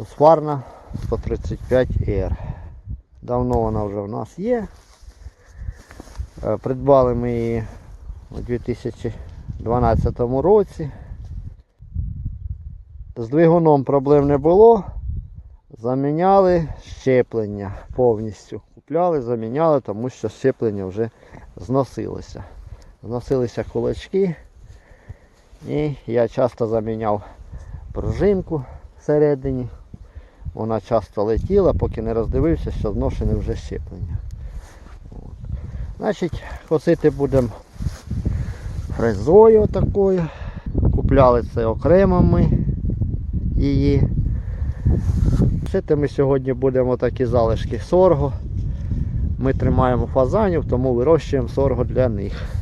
Husqvarna 135R. Давно вона вже в нас є. Е, Придбали ми її у 2012 році. З двигуном проблем не було. Заміняли щеплення повністю. Купляли, заміняли, тому що щеплення вже зносилося. Зносилися кулачки. І я часто заміняв пружинку всередині. Вона часто летіла, поки не роздивився, що зношене вже щеплення. От. Значить, косити будемо фрезою такою. Купляли це окремо ми її. Шити ми сьогодні будемо такі залишки сорго. Ми тримаємо фазанів, тому вирощуємо сорго для них.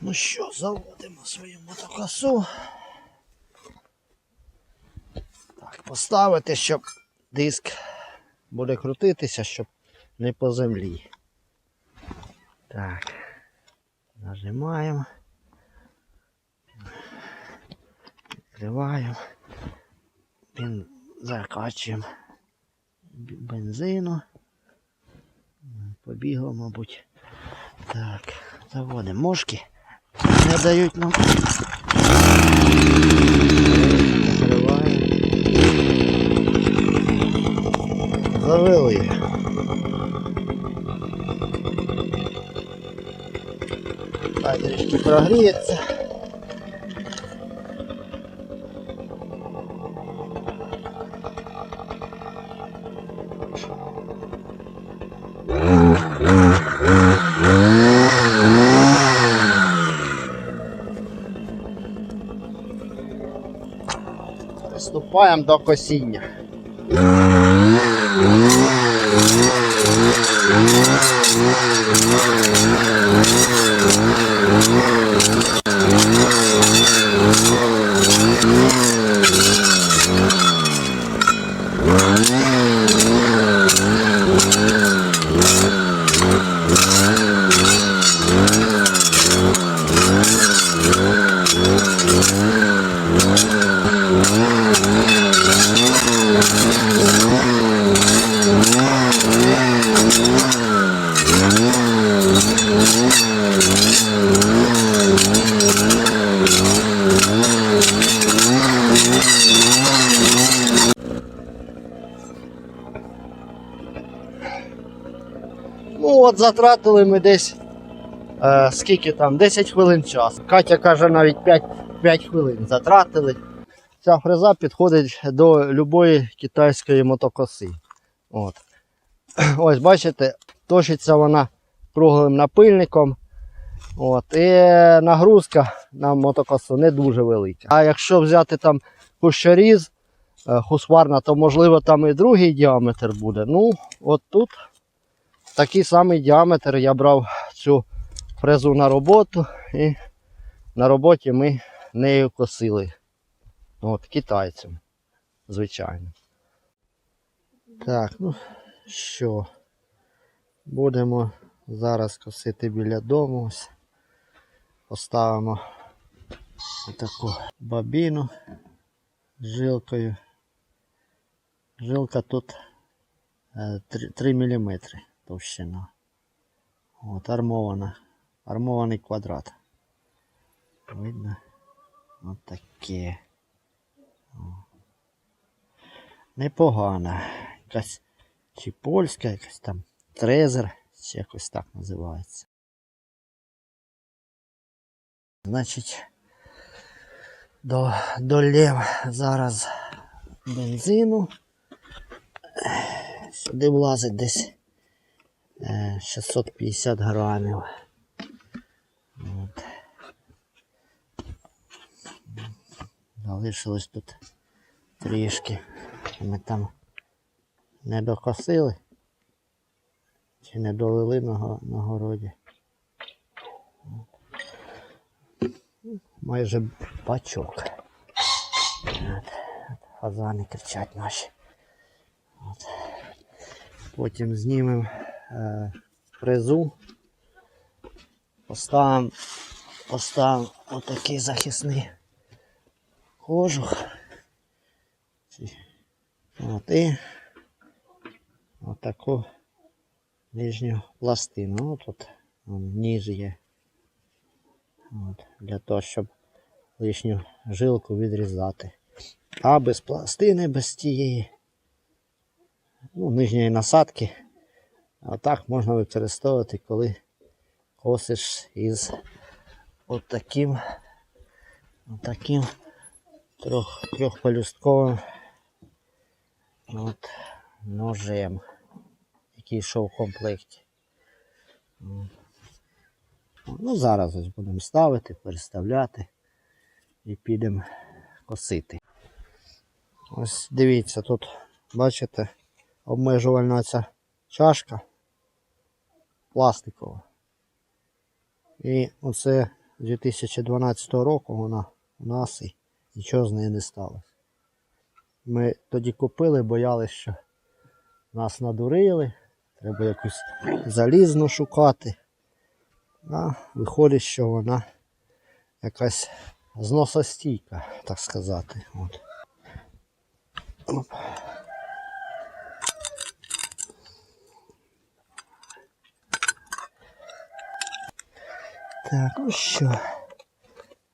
Ну що, заводимо свою мотокосу. Так, поставити, щоб диск буде крутитися, щоб не по землі. Так. Нажимаємо. Відкриваємо. Бен... Закачуємо бензину. Побігло, мабуть. Так, заводимо мошки. Не дають нам. Завели. Хай трішки прогріється. Приступаємо до косіння. Ну от затратили ми десь е, скільки там, 10 хвилин часу. Катя каже навіть 5, 5 хвилин затратили. Ця фреза підходить до любої китайської мотокоси. От. Ось бачите, точиться вона круглим напильником. От. І нагрузка на мотокосу не дуже велика. А якщо взяти там кущоріз, е, хусварна, то можливо там і другий діаметр буде. Ну, от тут такий самий діаметр я брав цю фрезу на роботу і на роботі ми нею косили. От, китайцям, звичайно. Так, ну що, будемо зараз косити біля дому. Ось. Поставимо таку бабіну з жилкою. Жилка тут е, 3, 3 мм товщина. От армована. Армований квадрат. Видно? От таке. Непогана. Якась чи польська, якась там трезер, чи якось так називається. Значить, до, долів зараз бензину. Сюди влазить десь 650 грамів. От. Залишилось тут трішки. Ми там не докосили. Чи не долили на, на городі. Майже бачок. От. Фазани кричать наші. От. Потім знімемо е, фрезу. Поставимо, поставимо отакий захисний кожух. От і отаку нижню пластину. Тут ніж є. От, для того, щоб лишню жилку відрізати. А без пластини, без тієї ну, нижньої насадки. А так можна використовувати, коли косиш із отаким, отаким трьох, трьохполюстковим от, ножем, який йшов в комплекті. Ну, зараз ось будемо ставити, переставляти і підемо косити. Ось дивіться, тут бачите, обмежувальна ця чашка пластикова. І оце з 2012 року вона у нас і нічого з нею не сталося. Ми тоді купили, боялися, що нас надурили, треба якусь залізну шукати. А виходить, що вона якась зносостійка, так сказати. От. Так, ну що,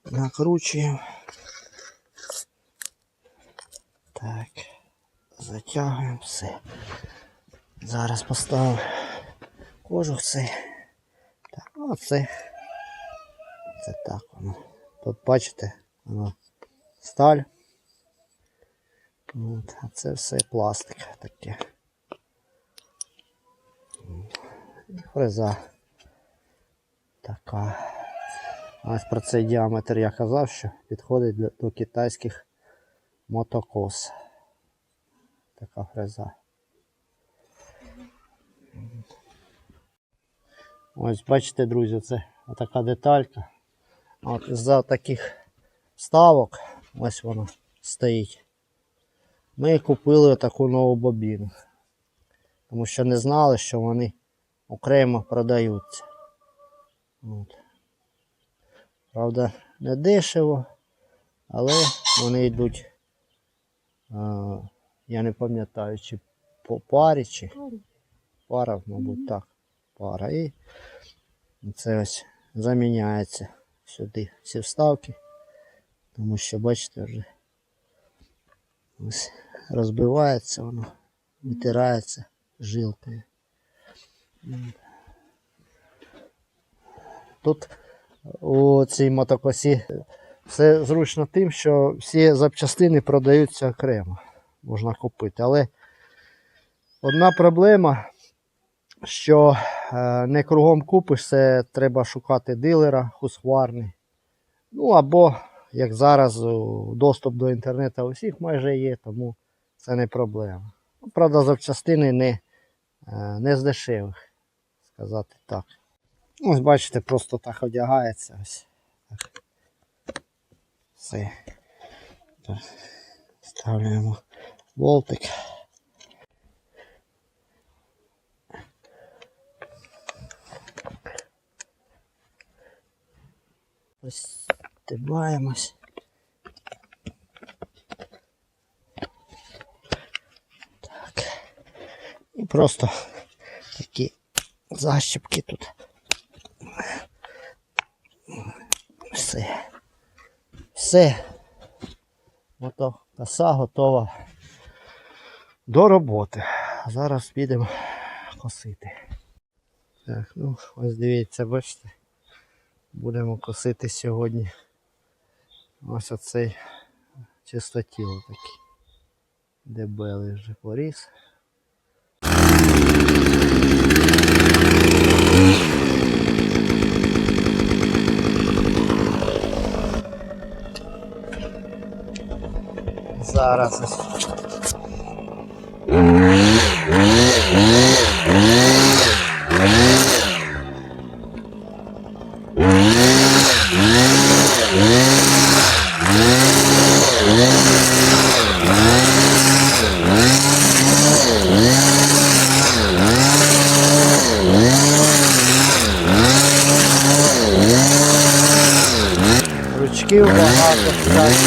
накручуємо. Так, затягуємо все. Зараз поставимо кожух цей. Так, ну оце. Це так воно. Тут бачите, воно сталь. От, а це все пластик таке. І фреза така. Ось про цей діаметр я казав, що підходить для, до китайських мотокос. Така фреза. Ось бачите, друзі, це така деталька. От за таких вставок, ось вона стоїть. Ми купили таку нову бобіну. Тому що не знали, що вони окремо продаються. От. Правда, не дешево, але вони йдуть, а, я не пам'ятаю, чи по парі, чи пара, мабуть, так. Пара. І це ось заміняється сюди ці вставки. Тому що, бачите, вже ось розбивається воно, витирається жилкою. Тут у цій мотокосі все зручно тим, що всі запчастини продаються окремо. Можна купити. Але одна проблема, що е, не кругом купиш, це треба шукати дилера, хускварний. Ну або, як зараз, доступ до інтернету у всіх майже є, тому це не проблема. Правда, запчастини не, е, не з дешевих, сказати так. Ось бачите, просто так одягається. Ось. Так. Все. Так. Болтик. Ось стибаємось. Так. І просто такі защіпки тут. Все. Все. Ото коса готова до роботи. Зараз підемо косити. Так, ну ось дивіться, бачите. Будемо косити сьогодні. Ось оцей чистотіло такий. Дебелий вже поріс. Зараз ось. Ручків багато.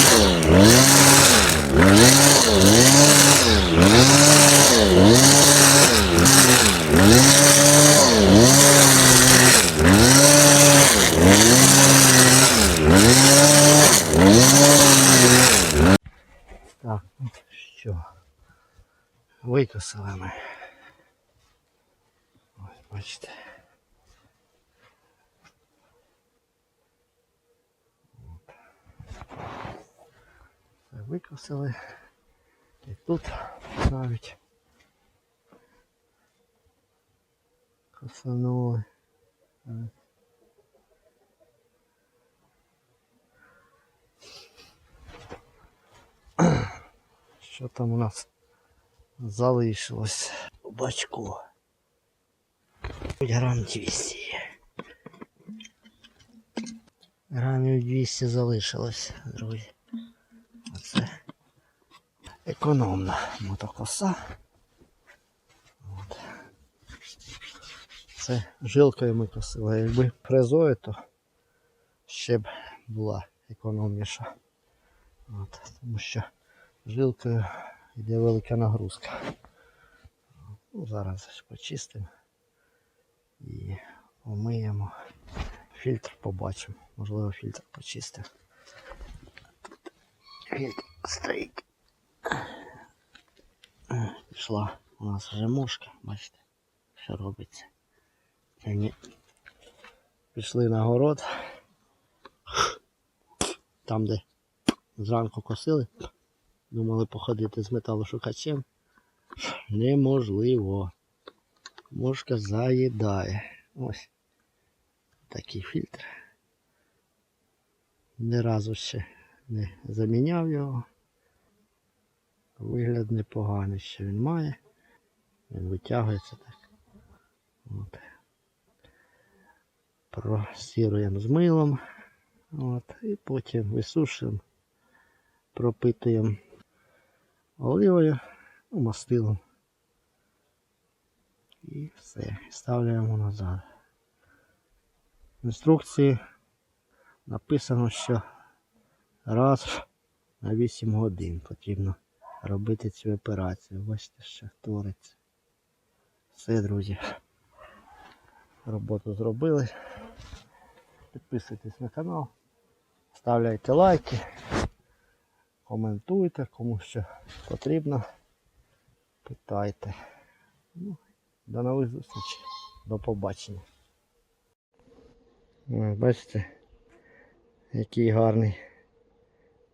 Що. Викосили ми. Ось, бачите. Це Викосили. І тут навіть косанули. Що там у нас залишилось бачку? Грам 200. Грамів 200 залишилось, друзі. Оце економна мотокоса. От. Це жилкою ми косили. Якби фрезою, то ще б була економніша. От. Тому що жилкою йде велика нагрузка. Ну, зараз почистимо і помиємо. Фільтр побачимо. Можливо, фільтр почистимо. Фільтр стоїть. Пішла у нас вже мошка, бачите, що робиться. Це. Пішли на город. Там, де зранку косили. Думали походити з металошукачем. Неможливо. Мошка заїдає. Ось такий фільтр. Ні разу ще не заміняв його. Вигляд непоганий, що він має. Він витягується так. От. Просіруємо з милом. От. І потім висушуємо, пропитуємо оливою, ну, мастилом. І все. Ставляємо назад. В інструкції написано, що раз на 8 годин потрібно робити цю операцію. Бачите, що твориться. Все, друзі. Роботу зробили. Підписуйтесь на канал, ставляйте лайки, коментуйте, кому що потрібно. Питайте. Ну, до нових зустрічей. До побачення. Бачите, який гарний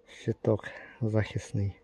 щиток захисний.